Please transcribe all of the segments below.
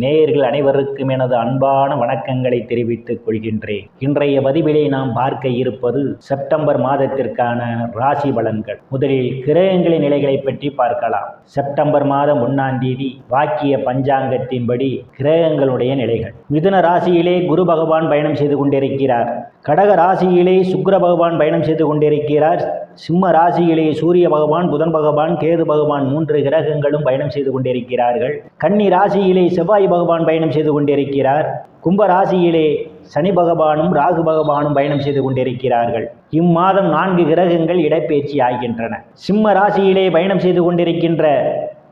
நேயர்கள் அனைவருக்கும் எனது அன்பான வணக்கங்களை தெரிவித்துக் கொள்கின்றேன். இன்றைய பதிவிலே நாம் பார்க்க இருப்பது செப்டம்பர் மாதத்திற்கான ராசி பலன்கள். முதலில் கிரகங்களின் நிலைகளை பற்றி பார்க்கலாம். செப்டம்பர் மாதம் ஒன்னாம் தேதி வாக்கிய பஞ்சாங்கத்தின்படி கிரகங்களுடைய நிலைகள். மிதுன ராசியிலே குரு பகவான் பயணம் செய்து கொண்டிருக்கிறார். கடக ராசியிலே சுக்கர பகவான் பயணம் செய்து கொண்டிருக்கிறார். சிம்ம ராசியிலே சூரிய பகவான் புதன் பகவான் கேது பகவான் மூன்று கிரகங்களும் பயணம் செய்து கொண்டிருக்கிறார்கள். கன்னி ராசியிலே செவ்வாய் பகவான் பயணம் செய்து கொண்டிருக்கிறார். கும்பராசியிலே சனி பகவானும் ராகு பகவானும் பயணம் செய்து கொண்டிருக்கிறார்கள். இம்மாதம் நான்கு கிரகங்கள் இடப்பெயர்ச்சி ஆகின்றன. சிம்ம ராசியிலே பயணம் செய்து கொண்டிருக்கின்ற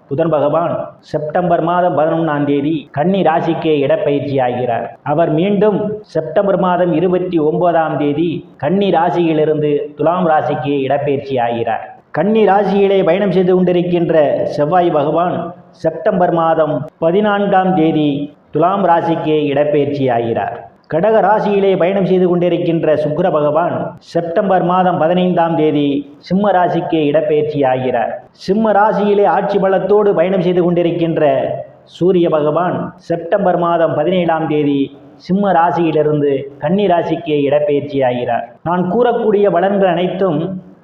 புதன் பகவான் செப்டம்பர் மாதம் பதினொன்றாம் தேதி கன்னி ராசிக்கே இடப்பயிற்சி ஆகிறார். அவர் மீண்டும் செப்டம்பர் மாதம் இருபத்தி ஒன்பதாம் தேதி கன்னி ராசியிலிருந்து துலாம் ராசிக்கு இடப்பெயர்ச்சி ஆகிறார். கன்னி ராசியிலே பயணம் செய்து கொண்டிருக்கின்ற செவ்வாய் பகவான் செப்டம்பர் மாதம் பதினான்காம் தேதி துலாம் ராசிக்கு இடப்பெயர்ச்சி ஆகிறார் கடக ராசியிலே பயணம் செய்து கொண்டிருக்கின்ற சுக்கிர பகவான் செப்டம்பர் மாதம் பதினைந்தாம் தேதி சிம்ம ராசிக்கு இடப்பெயர்ச்சி ஆகிறார் சிம்ம ராசியிலே ஆட்சி பலத்தோடு பயணம் செய்து கொண்டிருக்கின்ற சூரிய பகவான் செப்டம்பர் மாதம் பதினேழாம் தேதி சிம்ம ராசியிலிருந்து கன்னி ராசிக்கு இடப்பெயர்ச்சி ஆகிறார் நான் கூறக்கூடிய பலன்கள் அனைத்தும்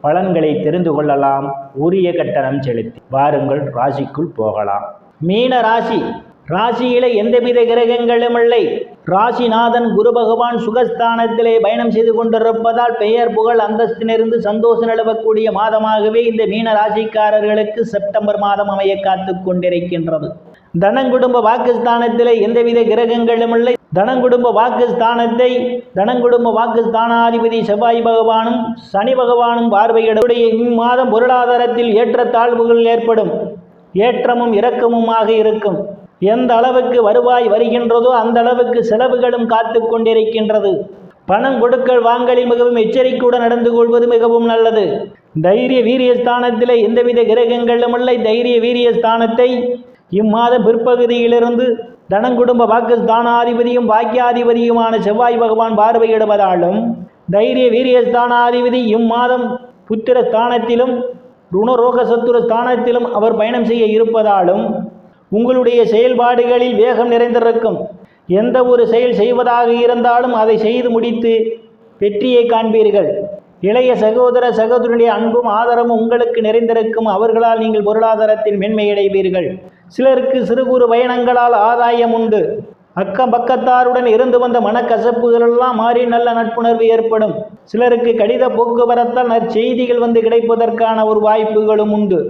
பலன்களை தெரிந்து கொள்ளலாம். உரிய கட்டணம் செலுத்தி வாருங்கள் ராசிக்குள் போகலாம். மீன ராசி ராசியில எந்தவித கிரகங்களும் இல்லை. ராசிநாதன் குரு பகவான் சுகஸ்தானத்திலே பயணம் செய்து கொண்டிருப்பதால் பெயர் புகழ் அந்தஸ்திலிருந்து சந்தோஷம் நிலவக்கூடிய மாதமாகவே இந்த மீன ராசிக்காரர்களுக்கு செப்டம்பர் மாதம் அமைய காத்து கொண்டிருக்கின்றது. தனங்குடும்ப வாக்குஸ்தானத்திலே எந்தவித கிரகங்களும் இல்லை. தனங்குடும்ப வாக்குஸ்தானத்தை தனங்குடும்ப வாக்குஸ்தானாதிபதி செவ்வாய் பகவானும் சனி பகவானும் பார்வையிடைய இம்மாதம் பொருளாதாரத்தில் ஏற்றத்தாழ்வுகள் ஏற்படும். ஏற்றமும் இரக்கமுமாக இருக்கும். எந்த அளவுக்கு வருவாய் வருகின்றதோ அந்த அளவுக்கு செலவுகளும் காத்து கொண்டிருக்கின்றது. பணம் கொடுக்கல் வாங்கலில் மிகவும் எச்சரிக்கையுடன் நடந்து கொள்வது மிகவும் நல்லது. தைரிய வீரிய ஸ்தானத்தில் எந்தவித கிரகங்களும் இல்லை. தைரிய வீரிய ஸ்தானத்தை இம்மாத பிற்பகுதியிலிருந்து தனங்குடும்ப வாக்குஸ்தானாதிபதியும் பாக்கியாதிபதியுமான செவ்வாய் பகவான் பார்வையிடுவதாலும் தைரிய வீரிய ஸ்தானாதிபதி இம்மாதம் புத்திர ஸ்தானத்திலும் ருணரோக சத்துர ஸ்தானத்திலும் அவர் பயணம் செய்ய இருப்பதாலும் உங்களுடைய செயல்பாடுகளில் வேகம் நிறைந்திருக்கும். எந்த ஒரு செயல் செய்வதாக இருந்தாலும் அதை செய்து முடித்து வெற்றியை காண்பீர்கள். இளைய சகோதர சகோதரனுடைய அன்பும் ஆதரவும் உங்களுக்கு நிறைந்திருக்கும். அவர்களால் நீங்கள் பொருளாதாரத்தில் மென்மையடைவீர்கள் சிலருக்கு சிறு குறு பயணங்களால் ஆதாயம் உண்டு. அக்கம் பக்கத்தாருடன் இருந்து வந்த மனக்கசப்புகளெல்லாம் மாறி நல்ல நட்புணர்வு ஏற்படும். சிலருக்கு கடித போக்குவரத்தால் நற்செய்திகள் வந்து கிடைப்பதற்கான ஒரு வாய்ப்புகளும் உண்டு.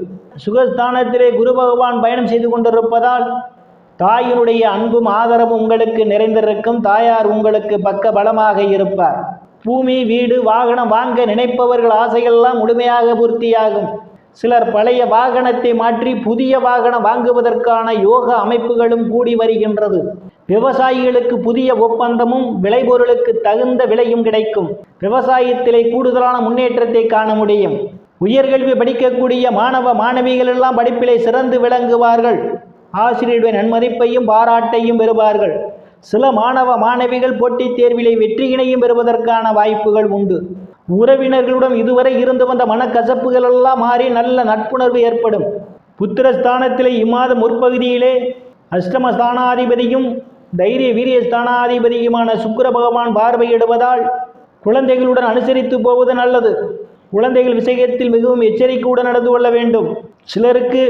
சுகஸ்தானத்திலே குரு பகவான் பயணம் செய்து கொண்டிருப்பதால் தாயினுடைய அன்பும் ஆதரவும் உங்களுக்கு நிறைந்திருக்கும். தாயார் உங்களுக்கு பக்க பலமாக இருப்பார். பூமி வீடு வாகனம் வாங்க நினைப்பவர்கள் ஆசைகள்லாம் முழுமையாக பூர்த்தியாகும். சிலர் பழைய வாகனத்தை மாற்றி புதிய வாகனம் வாங்குவதற்கான யோக அமைப்புகளும் கூடி வருகின்றது. விவசாயிகளுக்கு புதிய ஒப்பந்தமும் விளைபொருளுக்கு தகுந்த விலையும் கிடைக்கும். விவசாயத்திலே கூடுதலான முன்னேற்றத்தை காண முடியும். உயர்கல்வி படிக்கக்கூடிய மாணவ மாணவிகள் எல்லாம் படிப்பிலே சிறந்து விளங்குவார்கள். ஆசிரியருடைய நன்மதிப்பையும் பாராட்டையும் பெறுவார்கள். சில மாணவ மாணவிகள் போட்டித் தேர்விலே வெற்றியினையும் பெறுவதற்கான வாய்ப்புகள் உண்டு. உறவினர்களுடன் இதுவரை இருந்து வந்த மனக்கசப்புகள் எல்லாம் மாறி நல்ல நட்புணர்வு ஏற்படும். புத்திரஸ்தானத்திலே இம்மாத முற்பகுதியிலே அஷ்டமஸ்தானாதிபதியும் தைரிய வீரிய ஸ்தானாதிபதியுமான சுக்கிர பகவான் பார்வையிடுவதால் குழந்தைகளுடன் அனுசரித்து போவது நல்லது. குழந்தைகள் விஷயத்தில் மிகவும் எச்சரிக்கையுடன் நடந்து கொள்ள வேண்டும். சிலருக்கு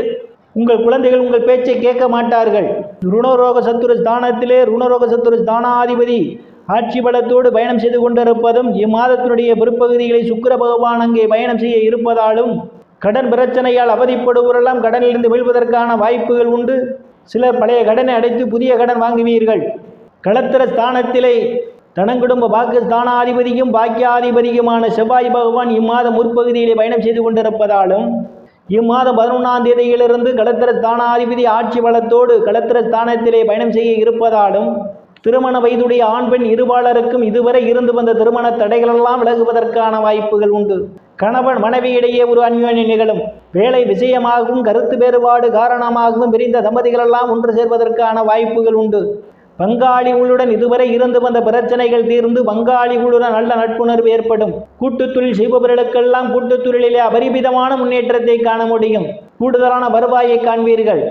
உங்கள் குழந்தைகள் உங்கள் பேச்சை கேட்க மாட்டார்கள். ருணரோக சத்துரு ஸ்தானத்திலே ருணரோக சத்துரு ஸ்தானாதிபதி ஆட்சி பலத்தோடு பயணம் செய்து கொண்டிருப்பதும் இம்மாதத்தினுடைய பிற்பகுதிகளை சுக்கிர பகவான் அங்கே பயணம் செய்ய இருப்பதாலும் கடன் பிரச்சனையால் அவதிப்படுவோரெல்லாம் கடனிலிருந்து வீழ்வதற்கான வாய்ப்புகள் உண்டு. சிலர் பழைய கடனை அடைத்து புதிய கடன் வாங்குவீர்கள். களத்திர ஸ்தானத்திலே தனங்குடும்ப பாகிஸ்தானாதிபதியும் பாக்கியாதிபதியுமான செவ்வாய் பகவான் இம்மாதம் முற்பகுதியிலே பயணம் செய்து கொண்டிருப்பதாலும் இம்மாதம் பதினொன்றாம் தேதியிலிருந்து களத்திர ஸ்தானாதிபதி ஆட்சி பலத்தோடு களத்திர ஸ்தானத்திலே பயணம் செய்ய இருப்பதாலும் திருமண வயதுடைய ஆண் பெண் இருபாலருக்கும் இதுவரை இருந்து வந்த திருமண தடைகளெல்லாம் விலகுவதற்கான வாய்ப்புகள் உண்டு. கணவன் மனைவியிடையே ஒரு அந்யோனி நிகழும். வேலை விஷயமாகவும் கருத்து வேறுபாடு காரணமாகவும் பிரிந்த தம்பதிகளெல்லாம் ஒன்று சேர்வதற்கான வாய்ப்புகள் உண்டு. பங்காளிகளுடன் இதுவரை இருந்து வந்த பிரச்சனைகள் தீர்ந்து பங்காளிகளுடன் நல்ல நட்புணர்வு ஏற்படும். கூட்டுத்தொழில் செய்பவர்களுக்கெல்லாம் கூட்டுத்தொழிலிலே அபரிமிதமான முன்னேற்றத்தை காண முடியும். கூடுதலான வருவாயை காண்பீர்கள்.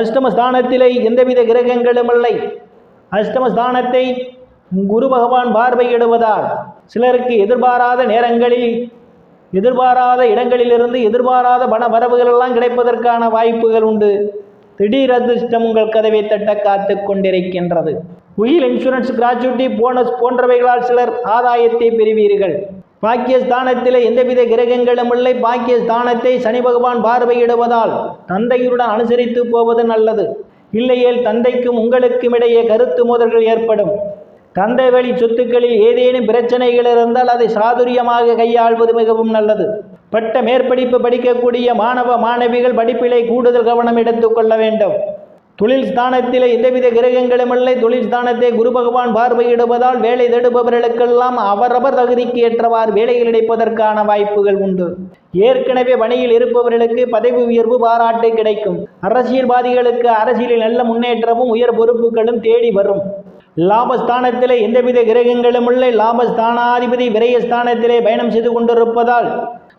அஷ்டமஸ்தானத்திலே எந்தவித கிரகங்களும் இல்லை. அஷ்டமஸ்தானத்தை குரு பகவான் பார்வையிடுவதால் சிலருக்கு எதிர்பாராத நேரங்களில் எதிர்பாராத இடங்களிலிருந்து எதிர்பாராத பண வரவுகள் எல்லாம் கிடைப்பதற்கான வாய்ப்புகள் உண்டு. திடீர் அதிர்ஷ்டம் உங்கள் கதவை தட்ட காத்து கொண்டிருக்கின்றது. உயில் இன்சூரன்ஸ் கிராச்சுவிட்டி போனஸ் போன்றவைகளால் சிலர் ஆதாயத்தை பெறுவீர்கள். பாக்கியஸ்தானத்தில் எந்தவித கிரகங்களும் இல்லை. பாக்கியஸ்தானத்தை சனி பகவான் பார்வையிடுவதால் தந்தையுடன் அனுசரித்து போவது நல்லது. இல்லையேல் தந்தைக்கும் உங்களுக்கும் இடையே கருத்து மோதல்கள் ஏற்படும். தந்தை வழி சொத்துக்களில் ஏதேனும் பிரச்சனைகள் இருந்தால் அதை சாதுரியமாக கையாள்வது மிகவும் நல்லது. பட்ட மேற்படிப்பு படிக்கக்கூடிய மாணவ மாணவிகள் படிப்பிலே கூடுதல் கவனம் எடுத்துக்கொள்ள வேண்டும். தொழில் ஸ்தானத்திலே எந்தவித கிரகங்களும் இல்லை. தொழில் ஸ்தானத்தை குரு பகவான் பார்வையிடுவதால் வேலை தேடுபவர்களுக்கெல்லாம் அவரவர் தகுதிக்கு ஏற்றவாறு வேலைகள் கிடைப்பதற்கான வாய்ப்புகள் உண்டு. ஏற்கனவே பணியில் இருப்பவர்களுக்கு பதவி உயர்வு பாராட்டு கிடைக்கும். அரசியல்வாதிகளுக்கு அரசியலில் நல்ல முன்னேற்றமும் உயர் பொறுப்புகளும் தேடி வரும். லாபஸ்தானத்திலே எந்தவித கிரகங்களும் இல்லை. லாபஸ்தானாதிபதி விரயஸ்தானத்திலே பயணம் செய்து கொண்டிருப்பதால்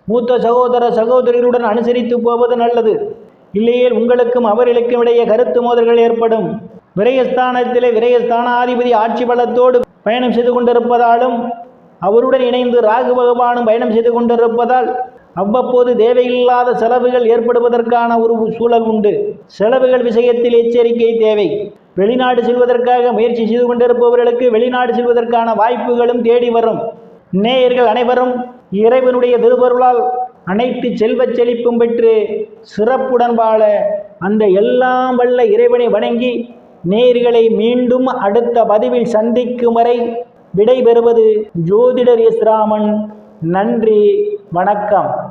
மூத்த சகோதர சகோதரிகளுடன் அனுசரித்து போவது நல்லது. இல்லையேல் உங்களுக்கும் அவர்களுக்கும் இடையே கருத்து மோதல்கள் ஏற்படும். விரயஸ்தானத்திலே விரயஸ்தானாதிபதி ஆட்சி பலத்தோடு பயணம் செய்து கொண்டிருப்பதாலும் அவருடன் இணைந்து ராகு பகவானும் பயணம் செய்து கொண்டிருப்பதால் அவ்வப்போது தேவையில்லாத செலவுகள் ஏற்படுவதற்கான ஒரு சூழல் உண்டு. செலவுகள் விஷயத்தில் எச்சரிக்கை தேவை. வெளிநாடு செல்வதற்காக முயற்சி செய்து கொண்டிருப்பவர்களுக்கு வெளிநாடு செல்வதற்கான வாய்ப்புகளும் தேடி வரும். நேயர்கள் அனைவரும் இறைவனுடைய திருவருளால் அனைத்து செல்வச் செழிப்பும் பெற்று சிறப்புடன் வாழ அந்த எல்லாம் வல்ல இறைவனை வணங்கி நேர்களை மீண்டும் அடுத்த பதிவில் சந்திக்கும் வரை விடைபெறுவது ஜோதிடர் எஸ் ராமன். நன்றி வணக்கம்.